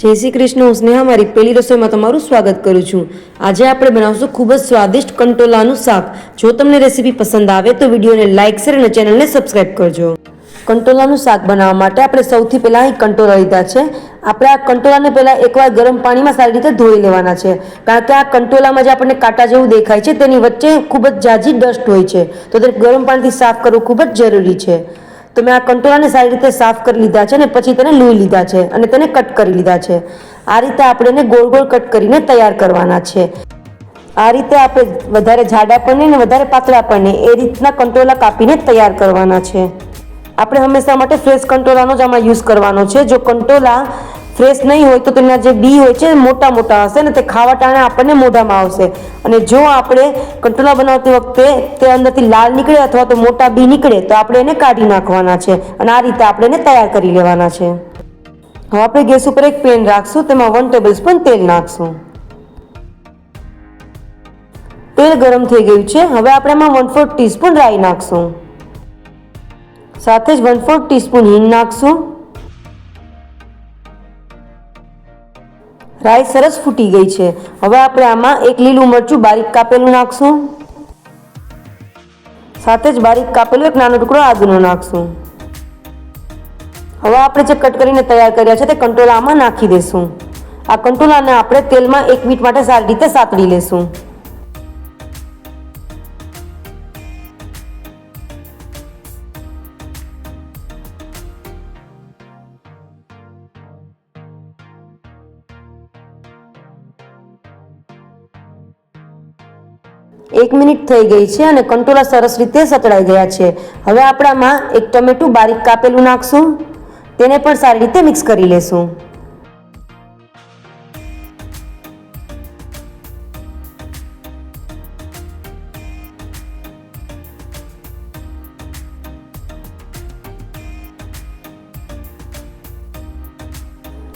જય શ્રી કૃષ્ણ, હું સ્નેહા, મારી પેલી રસોઈમાં તમારું સ્વાગત કરું છું. આજે આપણે બનાવશું ખૂબ જ સ્વાદિષ્ટ કંટોલાનું શાક. જો તમને રેસીપી પસંદ આવે તો વિડીયોને લાઇક શેર અને ચેનલને સબસ્ક્રાઇબ કરજો. કંટોલાનું શાક બનાવવા માટે આપણે સૌથી પહેલાં અહીં કંટોલા લીધા છે. આપણે આ કંટોલાને પહેલાં એકવાર ગરમ પાણીમાં સારી રીતે ધોઈ લેવાના છે. કારણ કે આ કંટોલામાં જે આપણને કાંટા જેવું દેખાય છે, તેની વચ્ચે ખૂબ જ જાજી ડસ્ટ હોય છે. તો તે ગરમ પાણીથી સાફ કરવું ખૂબ જ જરૂરી છે. તો મેં આ કંટોળાને સારી રીતે સાફ કરી લીધા છે અને પછી તેને લૂઈ લીધા છે અને તેને કટ કરી લીધા છે. આ રીતે આપણે એને ગોળ ગોળ કટ કરીને તૈયાર કરવાના છે. આ રીતે આપણે વધારે જાડા પણ નહીં ને વધારે પાતળા પણ નહીં, એ રીતના કંટોલા કાપીને તૈયાર કરવાના છે. આપણે હંમેશા માટે ફ્રેશ કંટોલાનો જ આમાં યુઝ કરવાનો છે. જો કંટોલા ફ્રેશ નહીં હોય તો તેના જે બી હોય છે મોટા મોટા હશે ને તે ખાવા ટાણે આપણને મોઢામાં આવશે. અને જો આપણે કંટોલા બનાવતી વખતે તે અંદરથી લાલ નીકળે અથવા તો મોટા બી નીકળે તો આપણે એને કાઢી નાખવાના છે. અને આ રીતે આપણે એને તૈયાર કરી લેવાના છે. હવે આપણે ગેસ ઉપર એક પેન રાખશું, તેમાં વન ટેબલ સ્પૂન તેલ નાખશું. તેલ ગરમ થઈ ગયું છે. હવે આપણે એમાં વન ફોર ટીસ્પૂન રાઈ નાખશું. સાથે જ વન ફોર ટીસ્પૂન હિંગ નાખશું. રાઈ સરસ ફૂટી ગઈ છે. હવે આપણે આમાં એક લીલું મરચું બારીક કાપેલું નાખશું. સાથે જ બારીક કાપેલું એક નાનો ટુકડો આદુનો નાખશું. હવે આપણે જે કટ કરીને તૈયાર કર્યા છે તે કંટોલામાં નાખી દઈશું આ કંટોલાને આપણે તેલમાં એક મિનિટ માટે સારી રીતે સાતડી લેશું. એક મિનિટ થઈ ગઈ છે અને કંટોલા સરસ રીતે સતળાઈ ગયા છે. હવે આપણામાં એક ટમેટું બારીક કાપેલું નાખશું. તેને પણ સારી રીતે મિક્સ કરી લેશું.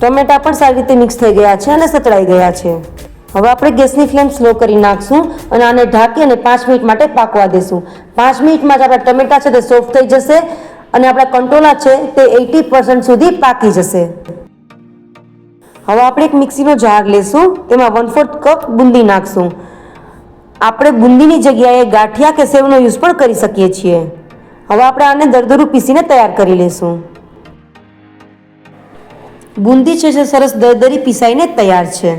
ટમેટા પણ સારી રીતે મિક્સ થઈ ગયા છે અને સતળાઈ ગયા છે. હવે આપણે ગેસની ફ્લેમ સ્લો કરી નાખશું અને આને ઢાંકી અને પાંચ મિનિટ માટે પાકવા દેશું. પાંચ મિનિટમાં જ આપણા ટમેટા છે તે સોફ્ટ થઈ જશે અને આપણા કંટોલા છે તે એટી પર્સન્ટ સુધી પાકી જશે. હવે આપણે એક મિક્સીનો જાર લેશું તેમાં વન ફોર્થ કપ બુંદી નાખશું. આપણે બુંદીની જગ્યાએ ગાંઠિયા કે સેવનો યુઝ પણ કરી શકીએ છીએ. હવે આપણે આને દરદરું પીસીને તૈયાર કરી લેશું. બુંદી છે સરસ દરદરી પીસાઈને તૈયાર છે.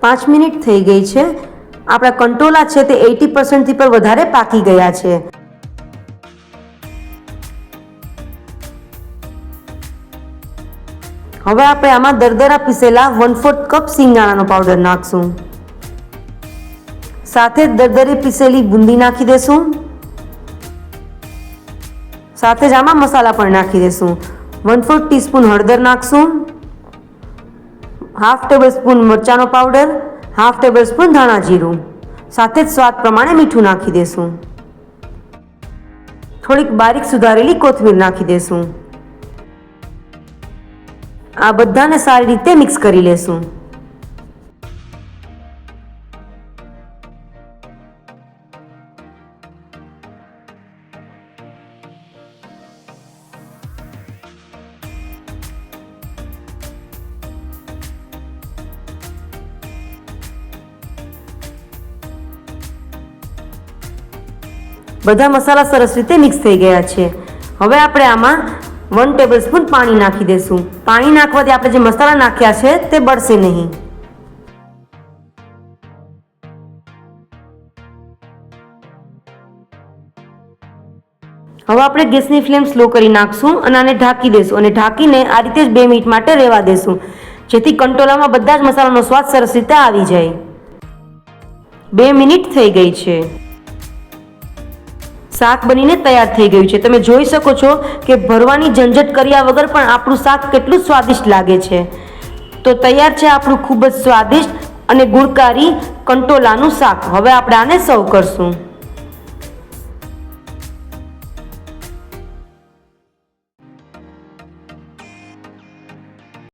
પાંચ મિનિટ થઈ ગઈ છે. આપણા કંટોલા છે તે એટી પર્સન્ટથી પણ વધારે પાકી ગયા છે. હવે આપણે આમાં દરદરા પીસેલા વન ફોર્થ કપ સિંગાણાનો પાવડર નાખશું. સાથે જ દરદરી પીસેલી બુંદી નાખી દેશું. સાથે જ આમાં મસાલા પણ નાખી દેશું. વન ફોર્થ ટીસ્પૂન હળદર નાખશું. હાફ ટેબલ સ્પૂન મરચાંનો પાવડર હાફ ટેબલ સ્પૂન ધાણા જીરું. સાથે જ સ્વાદ પ્રમાણે મીઠું નાખી દેશું. થોડીક બારીક સુધારેલી કોથમીર નાખી દેશું. આ બધાને સારી રીતે મિક્સ કરી લેશું. બધા મસાલા સરસ રીતે મિક્સ થઈ ગયા છે. હવે આપણે આમાં વન ટેબલ સ્પૂન પાણી નાખી દેશું. પાણી નાખવાથી આપણે જે મસાલા નાખ્યા છે તે બળશે નહીં. હવે આપણે ગેસની ફ્લેમ સ્લો કરી નાખશું અને આને ઢાંકી દેશું અને ઢાંકીને આ રીતે જ બે મિનિટ માટે રહેવા દેશું. જેથી કંટોલામાં બધા જ મસાલાનો સ્વાદ સરસ રીતે આવી જાય. બે મિનિટ થઈ ગઈ છે. શાક બનીને તૈયાર થઈ ગયું છે. તમે જોઈ શકો છો કે ભરવાની ઝંઝટ કર્યા વગર પણ આપણું શાક કેટલું સ્વાદિષ્ટ લાગે છે. તો તૈયાર છે આપણું ખૂબ જ સ્વાદિષ્ટ અને ગુણકારી કંટોલાનું શાક. હવે આપણે આને સર્વ કરશું.